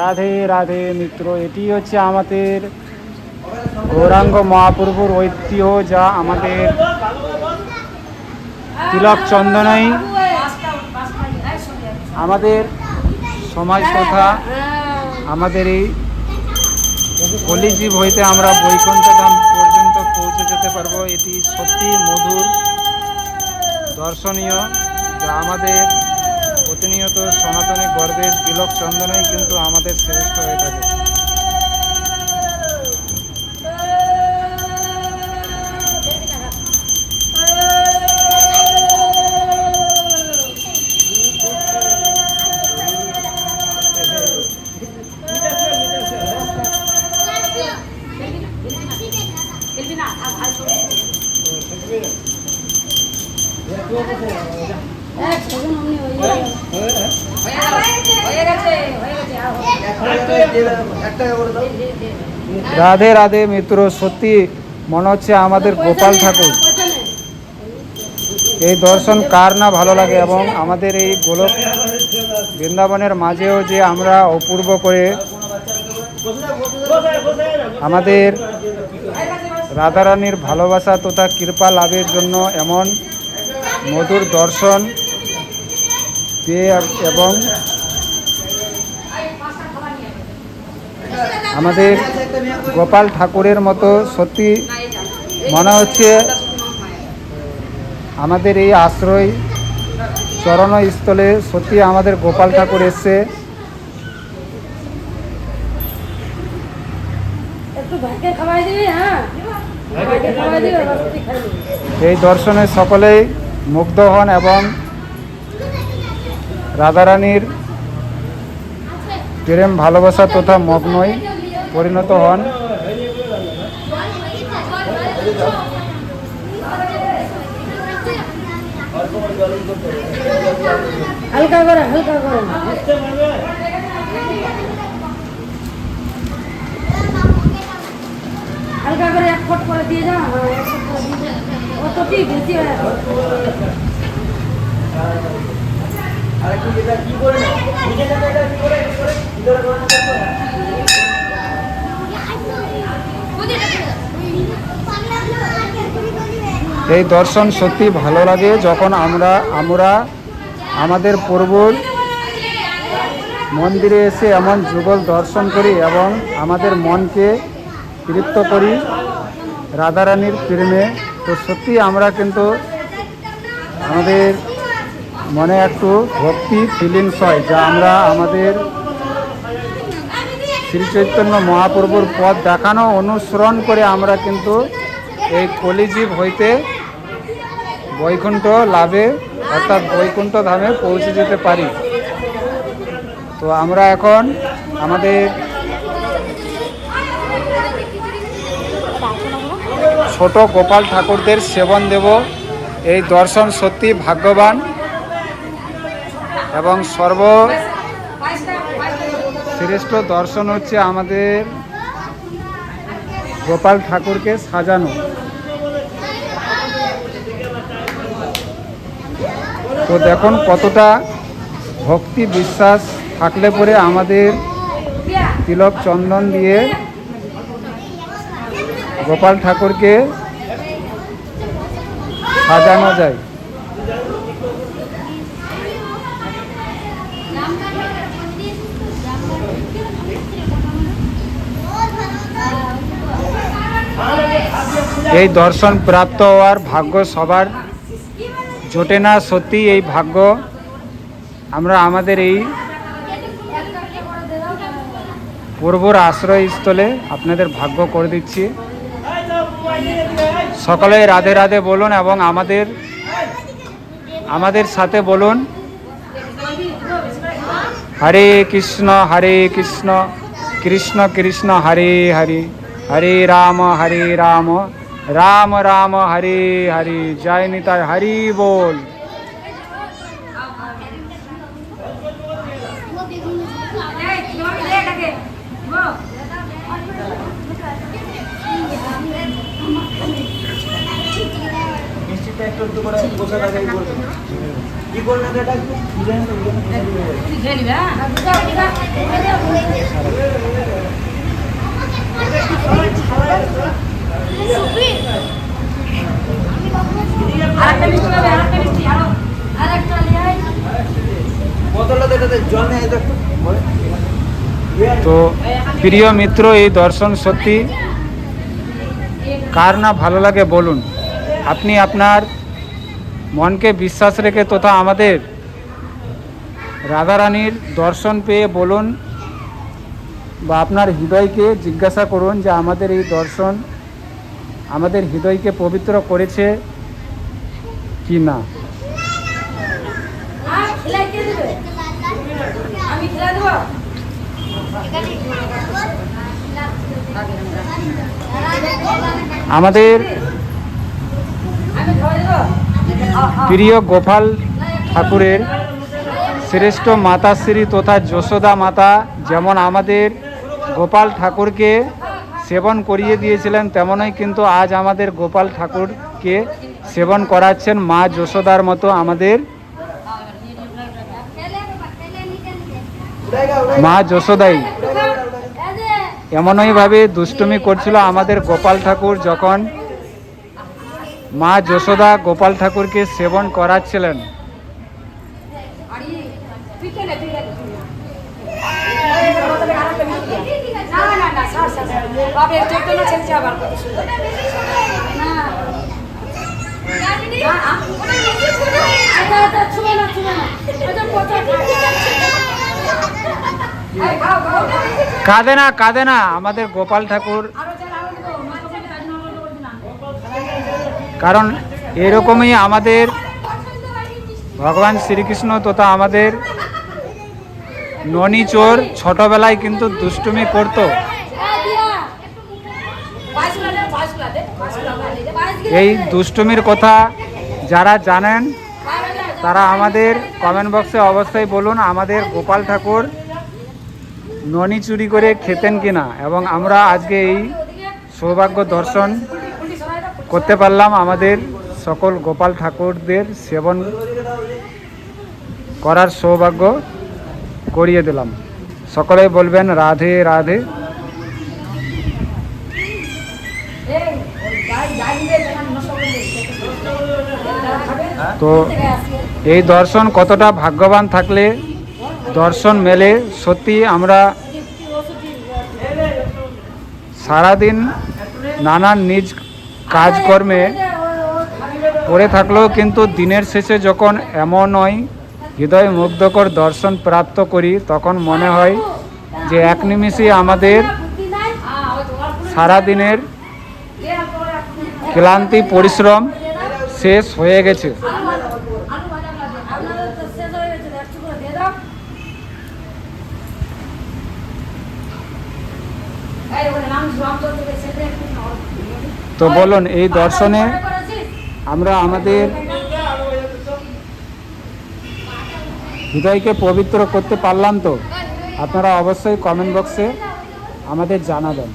রাধে রাধে মিত্র, এটি হচ্ছে আমাদের গৌরাঙ্গ মহাপ্রভুর ঐতিহ্য যা আমাদের তিলক চন্দনাই, আমাদের সমাজ তথা আমাদের এই কলিজীব হইতে আমরা বৈকুণ্ঠ ধাম পর্যন্ত পৌঁছে যেতে পারব। এটি সত্যি মধুর, দর্শনীয়, যা আমাদের প্রতিনিয়ত সনাতনী গর্বের তিলক চন্দনেই কিন্তু আমাদের শ্রেষ্ঠ হয়ে থাকে। রাধে রাধে মিত্র সত্যি মনে হচ্ছে আমাদের গোপাল ঠাকুর। এই দর্শন কার না ভালো লাগে এবং আমাদের এই গোলক বৃন্দাবনের মাঝেও যে আমরা অপূর্ব করে আমাদের রাধারানীর ভালোবাসা তথা কৃপা লাভের জন্য এমন মধুর দর্শন পেয়ে এবং আমাদের গোপাল ঠাকুরের মতো সত্যি মনে হচ্ছে আমাদের এই আশ্রয় চরণস্থলে সত্যি আমাদের গোপাল ঠাকুর এসছে। হ্যাঁ? এই দর্শনে সকলেই মুগ্ধ হন এবং রাধারানীর প্রেম ভালোবাসা তথা মগ্নই। পরিণত হন। হালকা করে হালকা করে। হালকা করে এক ফট করে দিয়ে যাও হ্যাঁ এক ফট করে দিয়ে যাও ও তো ঠিক বেশি হয়ে যাবে। এই দর্শন সত্যি ভালো লাগে যখন আমরা আমরা আমাদের পূর্বর মন্দিরে এসে এমন যুগল দর্শন করি এবং আমাদের মনকে তৃপ্ত করি। রাধারানীর প্রেমে। তো সত্যি আমরা কিন্তু আমাদের মনে একটু ভক্তি ফিলিংস হয়, যা আমরা আমাদের শ্রী চৈতন্য মহাপ্রভুর পথ দেখানো, অনুসরণ করে আমরা কিন্তু এই কলিজীব হইতে বৈকুণ্ঠ লাভে, অর্থাৎ বৈকুণ্ঠ ধামে পৌঁছে যেতে পারি। তো আমরা এখন আমাদের ছোট গোপাল ঠাকুরদের সেবন দেব। এই দর্শন সত্যি ভাগ্যবান এবং সর্ব শ্রেষ্ঠ দর্শন হচ্ছে আমাদের গোপাল ঠাকুরকে সাজানো। তো দেখুন কতটা ভক্তি বিশ্বাস থাকলে পরে আমাদের তিলক চন্দন দিয়ে গোপাল ঠাকুরকে সাজানো যায়। এই দর্শন প্রাপ্ত হওয়ার ভাগ্য সবার। জোটে না, সত্যি এই ভাগ্য। আমরা আমাদের এই পূর্বর আশ্রয়স্থলে আপনাদের ভাগ্য করে দিচ্ছি। সকলে রাধে রাধে বলুন এবং আমাদের আমাদের সাথে বলুন। হরে কৃষ্ণ হরে কৃষ্ণ কৃষ্ণ কৃষ্ণ, হরে হরে হরে রাম হরে রাম। রাম রাম হরে হরে জয় নিতাই হরি বল। কি করলেন এটা একটু বুঝেন তো, বুঝেন তো, বুঝেন তো। খেয়ে নিবে হ্যাঁ আরেকটা মিষ্টি হবে আরেকটা মিষ্টি আরও আরেকটা নিয়ে আয় বোতলটা তো এটাতে জল নেই তো একটু বলে। তো প্রিয় মিত্র, এই দর্শন সত্যি কার না ভালো লাগে বলুন। আপনি আপনার মনকে বিশ্বাস রেখে তথা আমাদের রাধারানীর দর্শন পেয়ে বলুন বা আপনার হৃদয়কে জিজ্ঞাসা করুন যে আমাদের এই দর্শন আমাদের হৃদয়কে পবিত্র করেছে কি আমাদের প্রিয় গোপাল ঠাকুরের শ্রেষ্ঠ মাতাশ্রী তথা যশোদা মাতা যেমন আমাদের গোপাল ঠাকুরকে সেবন করিয়ে দিয়েছিলেন, তেমনই কিন্তু আজ আমাদের গোপাল ঠাকুরকে সেবন করাচ্ছেন মা যশোদার মতো আমাদের। মা যশোদাই এমনইভাবে দুষ্টুমি করছিল আমাদের গোপাল ঠাকুর যখন মা যশোদা গোপাল ঠাকুরকে সেবন করাচ্ছিলেন না কাঁদে না কাঁদে না, আমাদের গোপাল ঠাকুর। কারণ এরকমই আমাদের ভগবান শ্রীকৃষ্ণ তথা আমাদের ননি চোর ছোটবেলায় কিন্তু দুষ্টুমি করতো। এই দুষ্টুমির কথা যারা জানেন, তারা আমাদের কমেন্ট বক্সে অবশ্যই বলুন আমাদের গোপাল ঠাকুর ননি চুরি করে খেতেন কিনা এবং আমরা আজকে এই সৌভাগ্য দর্শন করতে পারলাম আমাদের সকল গোপাল ঠাকুরদের সেবন করার সৌভাগ্য করিয়ে দিলাম। সকলেই বলবেন, রাধে রাধে। তো এই দর্শন কতটা ভাগ্যবান থাকলে দর্শন মেলে, সত্যি আমরা সারাদিন নানান নিজ কাজকর্মে পড়ে থাকলেও কিন্তু দিনের শেষে যখন এমনই হৃদয় মুগ্ধকর দর্শন প্রাপ্ত করি, তখন মনে হয় যে এক নিমিষে আমাদের সারাদিনের ক্লান্তি, পরিশ্রম শেষ হয়ে গেছে। তো বলুন, এই দর্শনে আমরা আমাদের হৃদয়কে পবিত্র করতে পারলাম তো? আপনারা অবশ্যই কমেন্ট বক্সে আমাদের জানাবেন।